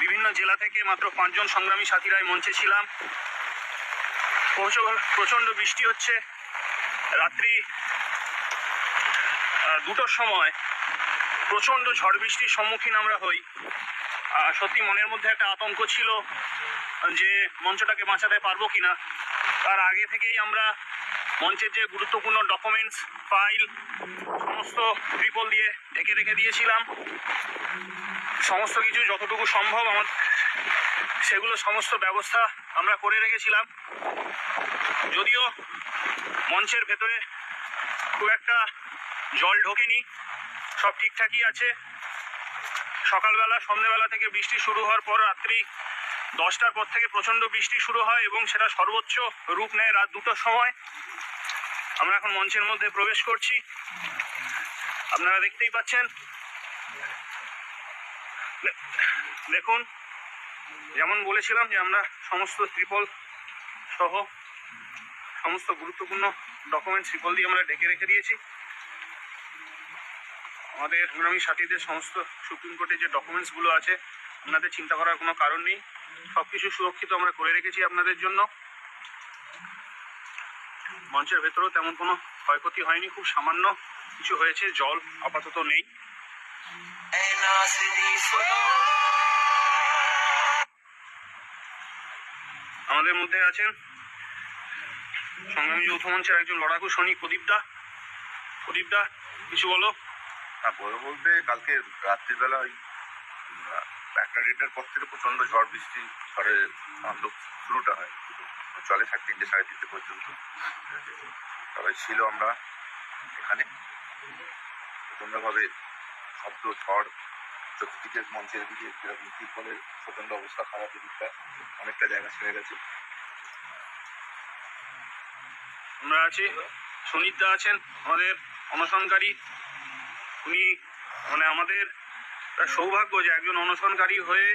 বিভিন্ন জেলা থেকে মাত্র পাঁচজন সংগ্রামী সাথীরাই মঞ্চে ছিলাম। প্রচণ্ড বৃষ্টি হচ্ছে। রাত্রি দুটোর সময় প্রচণ্ড ঝড় বৃষ্টির সম্মুখীন আমরা হই। সত্যি মনের মধ্যে একটা আতঙ্ক ছিল যে মঞ্চটাকে বাঁচাতে পারব কিনা। তার আগে থেকেই আমরা মঞ্চের যে গুরুত্বপূর্ণ ডকুমেন্টস ফাইল সমস্ত ট্রিপল দিয়ে ঢেকে রেখে দিয়েছিলাম। সমস্ত কিছু যতটুকু সম্ভব আমার সেগুলো সমস্ত ব্যবস্থা আমরা করে রেখেছিলাম। যদিও মঞ্চের ভেতরে খুব একটা জল ঢোকেনি, সব ঠিকঠাকই আছে। সকালবেলা, সন্ধ্যেবেলা থেকে বৃষ্টি শুরু হওয়ার পর রাত্রি দশটার পর থেকে প্রচণ্ড বৃষ্টি শুরু হয় এবং সেটা সর্বোচ্চ রূপ নেয় রাত দুটোর সময়। আমরা এখন মঞ্চের মধ্যে প্রবেশ করছি। আপনারা দেখতেই পাচ্ছেন দেখুন, যেমন বলেছিলাম যে আমরা সমস্ত ত্রিপল সহ সমস্ত গুরুত্বপূর্ণ ডকুমেন্ট ত্রিপল দিয়ে আমরা ঢেকে রেখে দিয়েছি। আমাদের সংগ্রামী সাথীদের সমস্ত সুপ্রিম কোর্টের যে ডকুমেন্টসগুলো আছে, আপনাদের চিন্তা করার কোনো কারণ নেই। সব কিছু সুরক্ষিত আমরা করে রেখেছি আপনাদের জন্য। মঞ্চের ভেতরেও তেমন কোনো ক্ষয়ক্ষতি হয়নি, খুব সামান্য কিছু হয়েছে, জল আপাতত নেই। আমাদের মধ্যে আছেন সংগ্রামী যৌথ মঞ্চের একজন লড়াকু সৈনিক প্রদীপ দা। প্রদীপ দা, কিছু বলো? বড় বলতে কালকে রাত্রিবেলা ওই একটা দেড়টার পর থেকে প্রচণ্ড ঝড়, বৃষ্টি ঝড়ের তাণ্ডব শুরুটা হয়। চলে সাড়ে তিনটে সাড়ে তিনটে পর্যন্ত। সবাই ছিল আমরা এখানে। প্রচণ্ডভাবে শব্দ ঝড় চতুর্দিকে মঞ্চের দিকে যেরকম প্রচণ্ড অবস্থা খারাপ এদিকটা অনেকটা জায়গা ছেড়ে গেছে। আমরা আছি, সুনীত আছেন, আমাদের অনশনকারী। উনি মানে আমাদের সৌভাগ্য যে একজন অনশনকারী হয়ে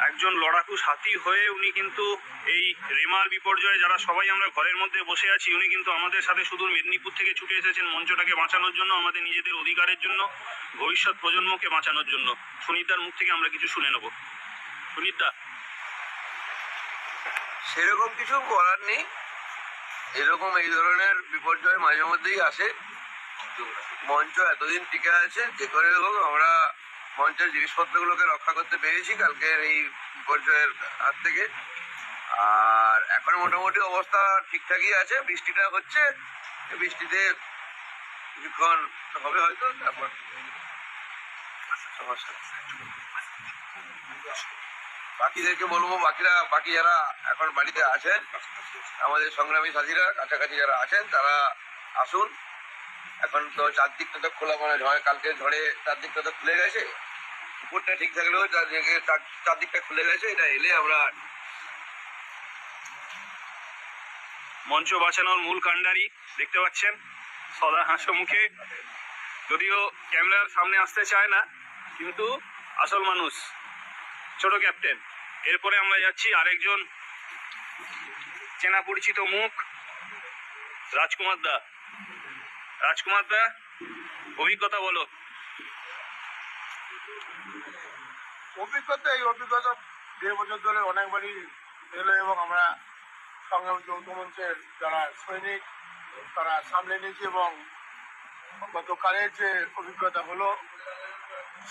একজন লড়াকু সাথী হয়ে উনি কিন্তু এই রেমাল বিপর্যয়ে যারা সবাই আমরা ঘরের মধ্যে বসে আছি, উনি কিন্তু আমাদের সাথে শুধু মেদিনীপুর থেকে ছুটে এসেছেন মঞ্চটাকে বাঁচানোর জন্য, আমাদের নিজেদের অধিকারের জন্য, ভবিষ্যৎ প্রজন্মকে বাঁচানোর জন্য। সুনীতার মুখ থেকে আমরা কিছু শুনে নেব। সুনীতা। সেরকম কিছু করার নেই। এরকম এই ধরনের বিপর্যয় মাঝে মধ্যেই আসে। মঞ্চ এতদিন টিকে আছে, যে করে হোক, আমরা মঞ্চের জিনিসপত্রগুলোকে রক্ষা করতে পেরেছি কালকের এই বিপর্যয়ের হাত থেকে। আর এখন মোটামুটি অবস্থা ঠিকঠাকই আছে, বৃষ্টিটা হচ্ছে, বৃষ্টিতে কিছুক্ষণ হবে হয়তো, তারপর সমস্যা। বাকিদেরকে বলব, বাকিরা, বাকি যারা এখন বাড়িতে আছেন, আমাদের সংগ্রামী সাথীরা, কাছাকাছি যারা আছেন, তারা আসুন। এখন তো চারদিকটা তো খোলা মানে ঝড়ে কালকে ঝড়ে চারদিকটা তো খুলে গেছে। উপরটা ঠিক থাকলেও চারদিকে চারদিকটা খুলে গেছে, এটা এলে আমরা মঞ্চ বাঁচানোর মূল কাণ্ডারি দেখতে পাচ্ছেন, সদা হাসো মুখে। যদিও ক্যামেরার সামনে আসতে চায় না, কিন্তু আসল মানুষ, ছোট ক্যাপ্টেন। এরপরে আমরা যাচ্ছি আরেকজন চেনা পরিচিত মুখ, রাজকুমার দা। রাজকুমার দা, অভিজ্ঞতা বলো। অভিজ্ঞতা, এই অভিজ্ঞতা দেড় বছর ধরে অনেকবারই এলো এবং আমরা সংগ্রাম যৌথ মঞ্চের যারা সৈনিক, তারা সামলে নিয়েছি এবং গতকালের যে অভিজ্ঞতা হলো,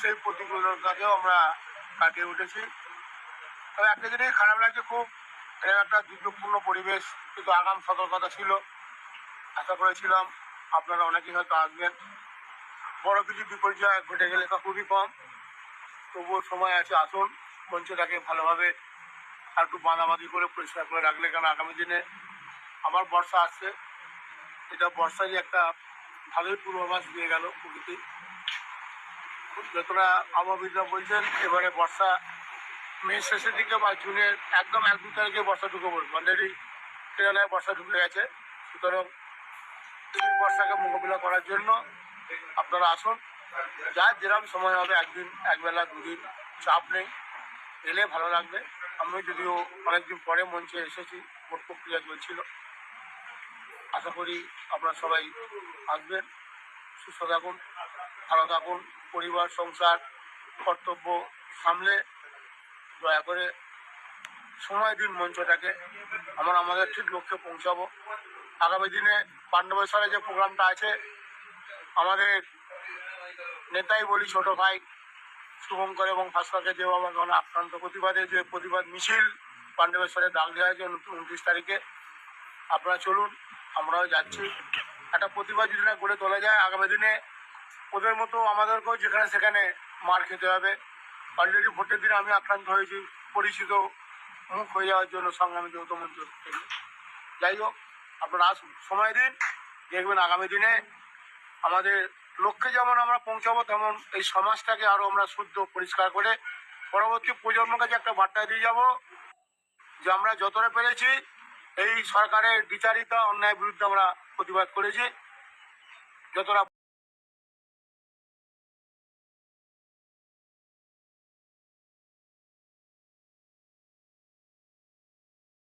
সেই প্রতিকূলতাকেও আমরা কাটিয়ে উঠেছি। তবে একটা জিনিস খারাপ লাগছে খুব, এটা একটা দুর্যোগপূর্ণ পরিবেশ, কিন্তু আগাম সতর্কতা ছিল। আশা করেছিলাম আপনারা অনেকেই হয়তো আসবেন। বড় কিছু বিপর্যয় ঘটে গেলে তা খুবই কম। তবুও সময় আছে, আসুন। মঞ্চটাকে ভালোভাবে আর একটু বাঁধাবাঁধি করে পরিষ্কার করে রাখলে কারণ আগামী দিনে আবার বর্ষা আসছে। এটা বর্ষারই একটা ভালোই পূর্বাভাস দিয়ে গেল প্রকৃতি। যতটা আবহাওয়িদরা বলছেন, এবারে বর্ষা মে শেষের দিকে বা জুনের একদম এক দু তারিখে বর্ষা ঢুকে পড়বে। অলরেডি কেরালায় বর্ষা ঢুকে গেছে। সুতরাং বর্ষাকে মোকাবিলা করার জন্য আপনারা আসুন। যার যেরকম সময় হবে, একদিন, একবেলা, দুদিন, চাপ নেই। এলে ভালো লাগবে। আমি যদিও অনেকদিন পরে মঞ্চে এসেছি ভোট প্রক্রিয়া চলছিল। আশা করি আপনারা সবাই আসবেন, সুস্থ থাকুন, ভালো থাকুন, পরিবার, সংসার, কর্তব্য সামলে দয়া করে সময় দিন মঞ্চটাকে। আমরা আমাদের ঠিক লক্ষ্যে পৌঁছাবো। আগামী দিনে পাণ্ডবেশ্বরে যে প্রোগ্রামটা আছে, আমাদের নেতাই বলি ছোট ভাই শুভঙ্কর এবং ভাস্করকে যে আমার আক্রান্ত প্রতিবাদে যে প্রতিবাদ মিছিল পাণ্ডবেশ্বরে দাম দেওয়া হয়েছে উনত্রিশ তারিখে। আপনারা চলুন, আমরাও যাচ্ছি। একটা প্রতিবাদ যদি না গড়ে তোলা যায় আগামী দিনে ওদের মতো আমাদেরকেও যেখানে সেখানে মার খেতে হবে। অলরেডি ভোটের দিনে আমি আক্রান্ত হয়েছি, পরিচিত মুখ হয়ে যাওয়ার জন্য সংগ্রামী যৌথ মঞ্চ যাই হোক আপনারা আসুন সময় দিন, দেখবেন আগামী দিনে আমাদের লক্ষ্যে যেমন আমরা পৌঁছাবো, তেমন এই সমাজটাকে আরও আমরা শুদ্ধ, পরিষ্কার করে পরবর্তী প্রজন্মকে কাছে একটা বার্তা দিয়ে যাব যে আমরা যতটা পেরেছি এই সরকারের বিচারিতা, অন্যায়ের বিরুদ্ধে আমরা প্রতিবাদ করেছি। যতটা